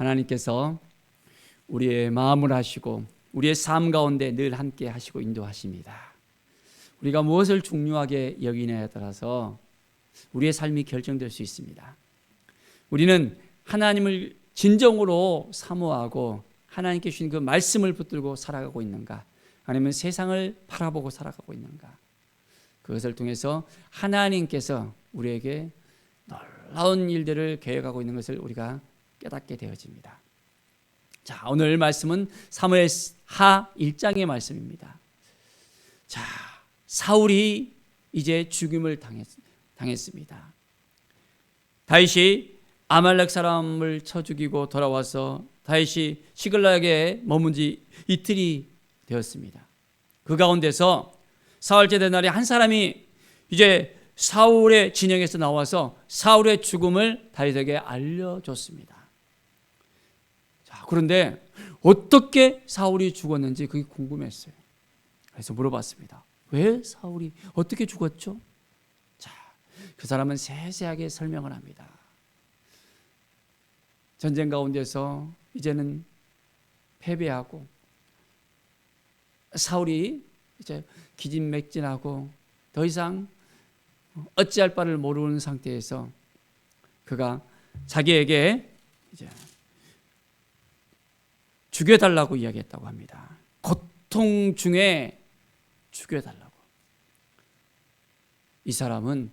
하나님께서 우리의 마음을 하시고 우리의 삶 가운데 늘 함께 하시고 인도하십니다. 우리가 무엇을 중요하게 여기냐에 따라서 우리의 삶이 결정될 수 있습니다. 우리는 하나님을 진정으로 사모하고 하나님께 주신 그 말씀을 붙들고 살아가고 있는가? 아니면 세상을 바라보고 살아가고 있는가? 그것을 통해서 하나님께서 우리에게 놀라운 일들을 계획하고 있는 것을 우리가 깨닫게 되어집니다. 자, 오늘 말씀은 사무엘 하 1장의 말씀입니다. 자, 사울이 이제 죽임을 당했, 당했습니다. 다윗이 아말렉 사람을 쳐 죽이고 돌아와서 다윗이 시글락에 머문 지 이틀이 되었습니다. 그 가운데서 사흘 제대 날에 한 사람이 이제 사울의 진영에서 나와서 사울의 죽음을 다윗에게 알려줬습니다. 자, 그런데 어떻게 사울이 죽었는지 그게 궁금했어요. 그래서 물어봤습니다. 왜 사울이 어떻게 죽었죠? 자, 그 사람은 세세하게 설명을 합니다. 전쟁 가운데서 이제는 패배하고 사울이 이제 기진맥진하고 더 이상 어찌할 바를 모르는 상태에서 그가 자기에게 이제 죽여달라고 이야기했다고 합니다. 고통 중에 죽여달라고. 이 사람은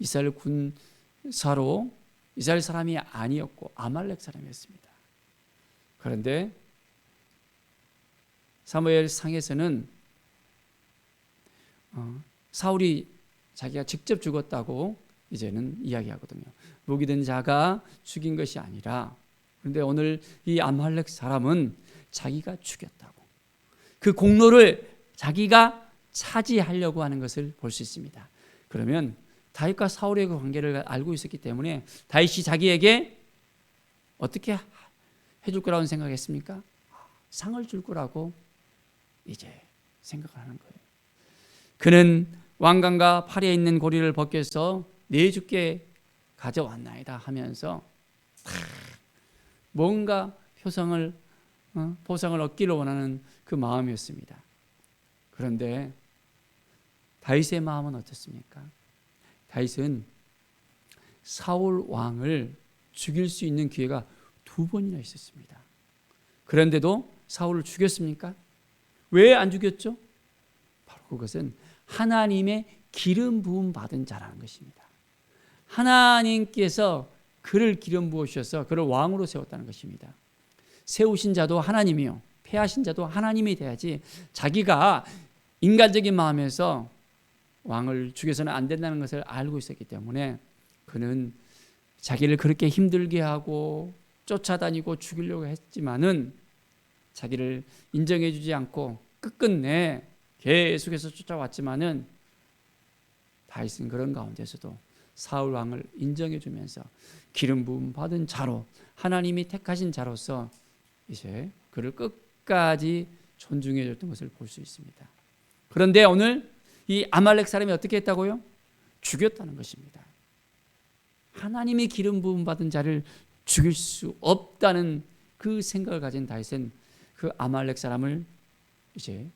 이스라엘 군사로 이스라엘 사람이 아니었고 아말렉 사람이었습니다. 그런데 사무엘 상에서는 어, 사울이 자기가 직접 죽었다고 이제는 이야기하거든요. 무기든 자가 죽인 것이 아니라 그런데 오늘 이 아말렉 사람은 자기가 죽였다고 그 공로를 자기가 차지하려고 하는 것을 볼 수 있습니다. 그러면 다윗과 사울의 그 관계를 알고 있었기 때문에 다윗이 자기에게 어떻게 해줄 거라고 생각했습니까? 상을 줄 거라고 이제 생각을 하는 거예요. 그는 왕관과 팔에 있는 고리를 벗겨서 내 주께 가져왔나이다 하면서 뭔가 표성을 어? 보상을 얻기를 원하는 그 마음이었습니다. 그런데 다윗의 마음은 어떻습니까? 다윗은 사울 왕을 죽일 수 있는 기회가 두 번이나 있었습니다. 그런데도 사울을 죽였습니까? 왜 안 죽였죠? 바로 그것은 하나님의 기름 부음 받은 자라는 것입니다. 하나님께서 그를 기름 부으셔서 그를 왕으로 세웠다는 것입니다. 세우신 자도 하나님이요. 패하신 자도 하나님이 돼야지 자기가 인간적인 마음에서 왕을 죽여서는 안 된다는 것을 알고 있었기 때문에 그는 자기를 그렇게 힘들게 하고 쫓아다니고 죽이려고 했지만은 자기를 인정해 주지 않고 끝끝내 계속해서 쫓아왔지만은 다윗은 그런 가운데서도 사울 왕을 인정해 주면서 기름 부음 받은 자로 하나님이 택하신 자로서 이제 그를 끝까지 존중해 줬던 것을 볼 수 있습니다. 그런데 오늘 이 아말렉 사람이 어떻게 했다고요? 죽였다는 것입니다. 하나님이 기름 부음 받은 자를 죽일 수 없다는 그 생각을 가진 다윗은 그 아말렉 사람을 이제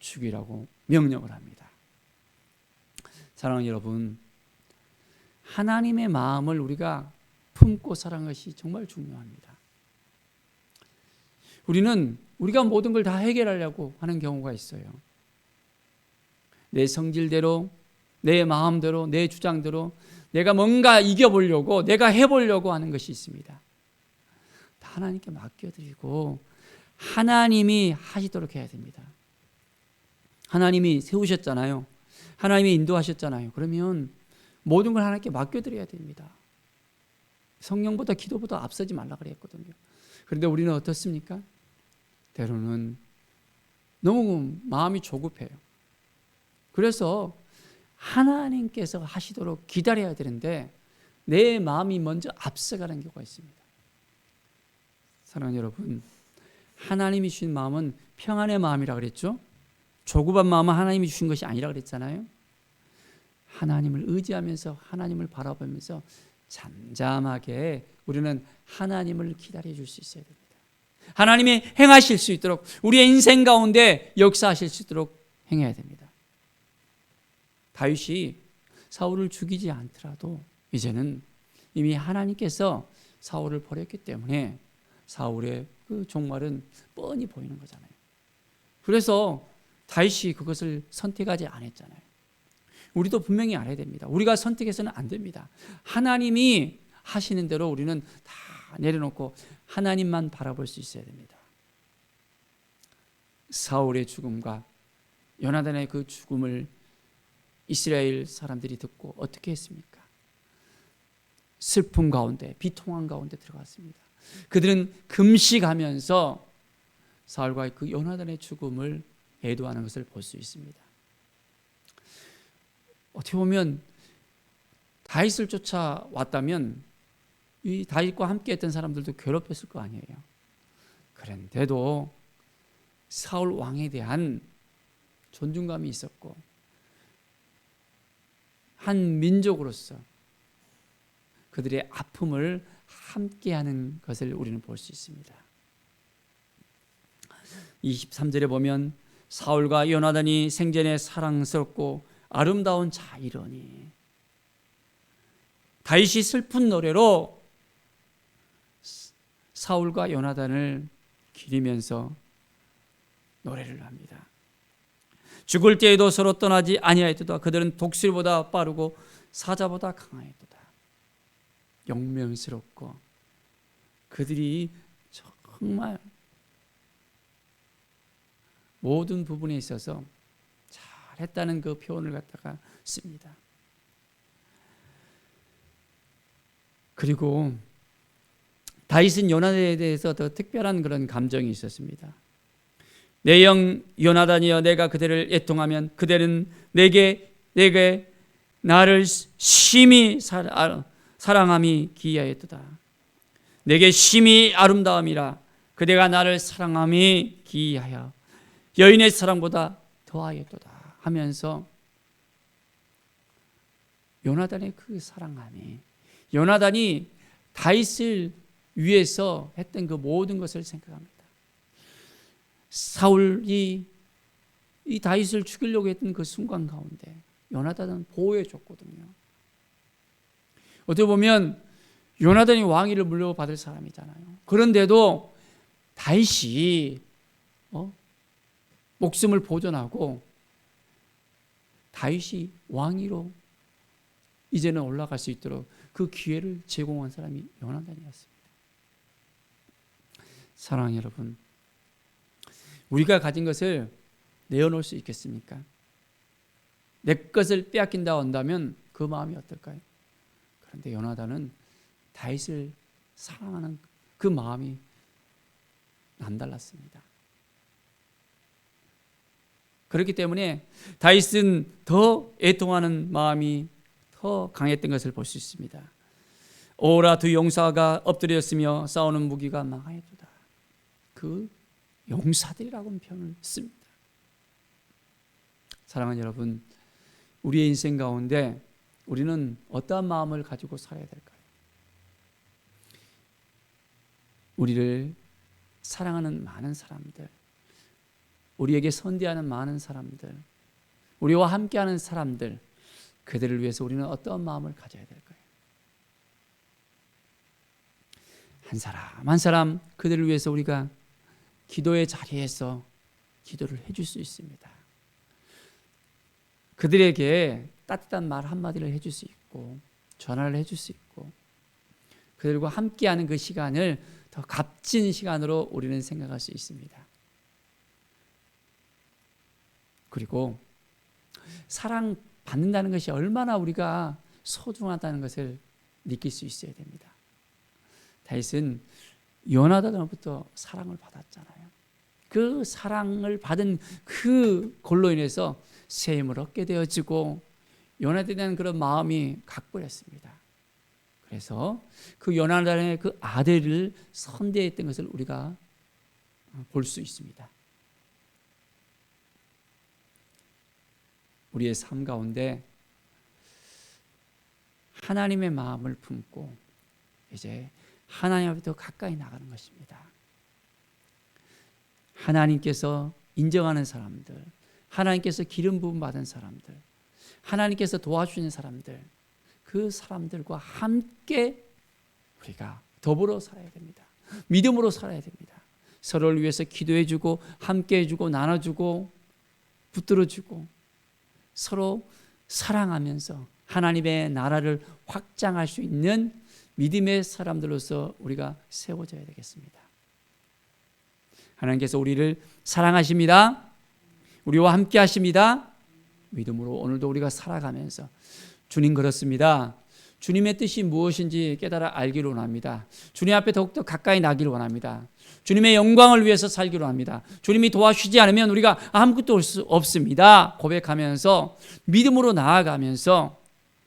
죽이라고 명령을 합니다. 사랑하는 여러분, 하나님의 마음을 우리가 품고 살아가는 것이 정말 중요합니다. 우리는 우리가 모든 걸 다 해결하려고 하는 경우가 있어요. 내 성질대로, 내 마음대로, 내 주장대로 내가 뭔가 이겨보려고, 내가 해보려고 하는 것이 있습니다. 하나님께 맡겨드리고 하나님이 하시도록 해야 됩니다. 하나님이 세우셨잖아요. 하나님이 인도하셨잖아요. 그러면 모든 걸 하나님께 맡겨드려야 됩니다. 성령보다 기도보다 앞서지 말라 그랬거든요. 그런데 우리는 어떻습니까? 때로는 너무 마음이 조급해요. 그래서 하나님께서 하시도록 기다려야 되는데 내 마음이 먼저 앞서가는 경우가 있습니다. 사랑하는 여러분, 하나님이 주신 마음은 평안의 마음이라 그랬죠? 조급한 마음은 하나님이 주신 것이 아니라 그랬잖아요. 하나님을 의지하면서 하나님을 바라보면서 잠잠하게 우리는 하나님을 기다려 줄 수 있어야 됩니다. 하나님이 행하실 수 있도록 우리의 인생 가운데 역사하실 수 있도록 행해야 됩니다. 다윗이 사울을 죽이지 않더라도 이제는 이미 하나님께서 사울을 버렸기 때문에 사울의 그 종말은 뻔히 보이는 거잖아요. 그래서 다윗이 그것을 선택하지 않았잖아요. 우리도 분명히 알아야 됩니다. 우리가 선택해서는 안 됩니다. 하나님이 하시는 대로 우리는 다 내려놓고 하나님만 바라볼 수 있어야 됩니다. 사울의 죽음과 요나단의 그 죽음을 이스라엘 사람들이 듣고 어떻게 했습니까? 슬픔 가운데, 비통한 가운데 들어갔습니다. 그들은 금식하면서 사울과의 그 요나단의 죽음을 애도하는 것을 볼 수 있습니다. 어떻게 보면 다윗을 쫓아왔다면 이 다윗과 함께했던 사람들도 괴롭혔을 거 아니에요. 그런데도 사울 왕에 대한 존중감이 있었고 한 민족으로서 그들의 아픔을 함께하는 것을 우리는 볼 수 있습니다. 23절에 보면 사울과 요나단이 생전에 사랑스럽고 아름다운 자이러니 다윗이 슬픈 노래로 사울과 요나단을 기리면서 노래를 합니다. 죽을 때에도 서로 떠나지 아니하였도다. 그들은 독수리보다 빠르고 사자보다 강하였도다. 영명스럽고 그들이 정말 모든 부분에 있어서 잘 했다는 그 표현을 갖다가 씁니다. 그리고 다윗은 요나단에 대해서 더 특별한 그런 감정이 있었습니다. 내 영 요나단이여 내가 그대를 애통하면 그대는 내게 내게 나를 심히 아, 사랑함이 기이하였도다. 내게 심히 아름다움이라 그대가 나를 사랑함이 기이하여 여인의 사랑보다 더하였도다 하면서 요나단의 그 사랑함이 요나단이 다윗을 위해서 했던 그 모든 것을 생각합니다. 사울이 이 다윗을 죽이려고 했던 그 순간 가운데 요나단은 보호해 줬거든요. 어떻게 보면 요나단이 왕위를 물려받을 사람이잖아요. 그런데도 다윗이 어? 목숨을 보존하고 다윗이 왕위로 이제는 올라갈 수 있도록 그 기회를 제공한 사람이 요나단이었습니다. 사랑 여러분, 우리가 가진 것을 내어놓을 수 있겠습니까? 내 것을 빼앗긴다 한다면 그 마음이 어떨까요? 그런데 요나단은 다윗을 사랑하는 그 마음이 남달랐습니다. 그렇기 때문에 다윗은 더 애통하는 마음이 더 강했던 것을 볼 수 있습니다. 오라 두 용사가 엎드렸으며 싸우는 무기가 망하였도다. 그 용사들이라고 표현을 씁니다. 사랑하는 여러분, 우리의 인생 가운데 우리는 어떠한 마음을 가지고 살아야 될까요? 우리를 사랑하는 많은 사람들, 우리에게 선대하는 많은 사람들, 우리와 함께하는 사람들, 그들을 위해서 우리는 어떤 마음을 가져야 될까요? 한 사람 한 사람 그들을 위해서 우리가 기도의 자리에서 기도를 해줄 수 있습니다. 그들에게 따뜻한 말 한마디를 해줄 수 있고 전화를 해줄 수 있고 그들과 함께하는 그 시간을 더 값진 시간으로 우리는 생각할 수 있습니다. 그리고 사랑 받는다는 것이 얼마나 우리가 소중하다는 것을 느낄 수 있어야 됩니다. 다윗은 요나단으로부터 사랑을 받았잖아요. 그 사랑을 받은 그 골로 인해서 새 힘을 얻게 되어지고 요나단에 대한 그런 마음이 각별했습니다. 그래서 그 요나단의 그 아들을 선대했던 것을 우리가 볼 수 있습니다. 우리의 삶 가운데 하나님의 마음을 품고 이제 하나님 앞에 더 가까이 나가는 것입니다. 하나님께서 인정하는 사람들, 하나님께서 기름 부음 받은 사람들, 하나님께서 도와주는 사람들, 그 사람들과 함께 우리가 더불어 살아야 됩니다. 믿음으로 살아야 됩니다. 서로를 위해서 기도해주고 함께해주고 나눠주고 붙들어주고 서로 사랑하면서 하나님의 나라를 확장할 수 있는 믿음의 사람들로서 우리가 세워져야 되겠습니다. 하나님께서 우리를 사랑하십니다. 우리와 함께 하십니다. 믿음으로 오늘도 우리가 살아가면서 주님 그렇습니다. 주님의 뜻이 무엇인지 깨달아 알기를 원합니다. 주님 앞에 더욱더 가까이 나기를 원합니다. 주님의 영광을 위해서 살기를 원합니다. 주님이 도와주지 않으면 우리가 아무것도 할수 없습니다. 고백하면서 믿음으로 나아가면서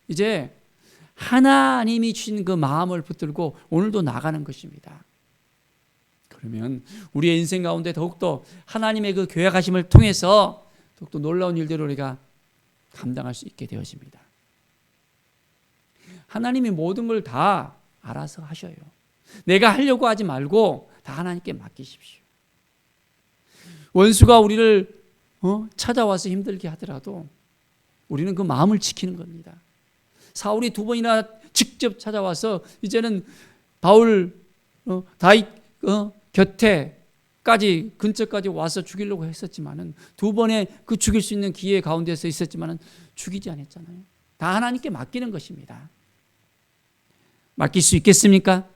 이제 하나님이 주신 그 마음을 붙들고 오늘도 나가는 것입니다. 그러면 우리의 인생 가운데 더욱더 하나님의 그 계획하심을 통해서 더욱더 놀라운 일들을 우리가 감당할 수 있게 되어집니다. 하나님이 모든 걸 다 알아서 하셔요. 내가 하려고 하지 말고 다 하나님께 맡기십시오. 원수가 우리를 어? 찾아와서 힘들게 하더라도 우리는 그 마음을 지키는 겁니다. 사울이 두 번이나 직접 찾아와서 이제는 바울 어, 다윗 어, 곁에까지 근처까지 와서 죽이려고 했었지만은 두 번의 그 죽일 수 있는 기회 가운데서 있었지만은 죽이지 않았잖아요. 다 하나님께 맡기는 것입니다. 맡길 수 있겠습니까?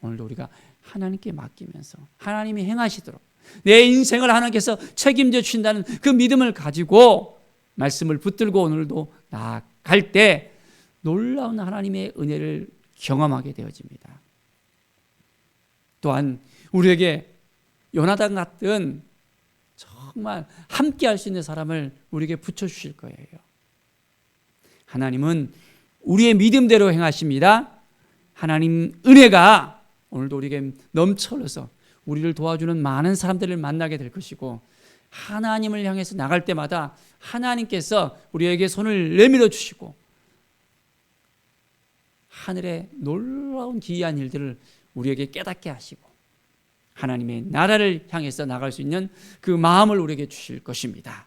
오늘도 우리가 하나님께 맡기면서 하나님이 행하시도록 내 인생을 하나님께서 책임져 주신다는 그 믿음을 가지고 말씀을 붙들고 오늘도 나아갈 때 놀라운 하나님의 은혜를 경험하게 되어집니다. 또한 우리에게 요나단 같은 정말 함께 할 수 있는 사람을 우리에게 붙여 주실 거예요. 하나님은 우리의 믿음대로 행하십니다. 하나님 은혜가 오늘도 우리에게 넘쳐 흘러서 우리를 도와주는 많은 사람들을 만나게 될 것이고 하나님을 향해서 나갈 때마다 하나님께서 우리에게 손을 내밀어 주시고 하늘의 놀라운 기이한 일들을 우리에게 깨닫게 하시고 하나님의 나라를 향해서 나갈 수 있는 그 마음을 우리에게 주실 것입니다.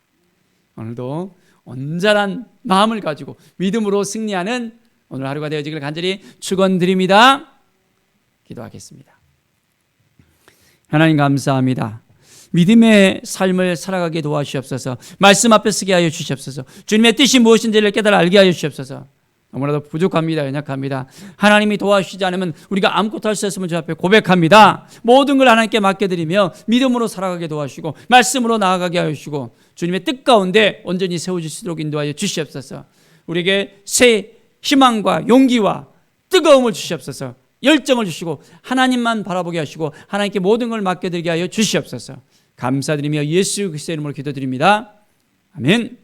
오늘도 온전한 마음을 가지고 믿음으로 승리하는 오늘 하루가 되어지기를 간절히 축원드립니다. 기도하겠습니다. 하나님 감사합니다. 믿음의 삶을 살아가게 도와주시옵소서. 말씀 앞에 서게 하여 주시옵소서. 주님의 뜻이 무엇인지를 깨달아 알게 하여 주시옵소서. 너무나도 부족합니다. 연약합니다. 하나님이 도와주시지 않으면 우리가 아무것도 할 수 없으면 주 앞에 고백합니다. 모든 걸 하나님께 맡겨드리며 믿음으로 살아가게 도와주시고 말씀으로 나아가게 하여 주시고 주님의 뜻 가운데 온전히 세워주시도록 인도하여 주시옵소서. 우리에게 새 희망과 용기와 뜨거움을 주시옵소서. 열정을 주시고 하나님만 바라보게 하시고 하나님께 모든 걸 맡겨드리게 하여 주시옵소서. 감사드리며 예수 그리스도의 이름으로 기도드립니다. 아멘.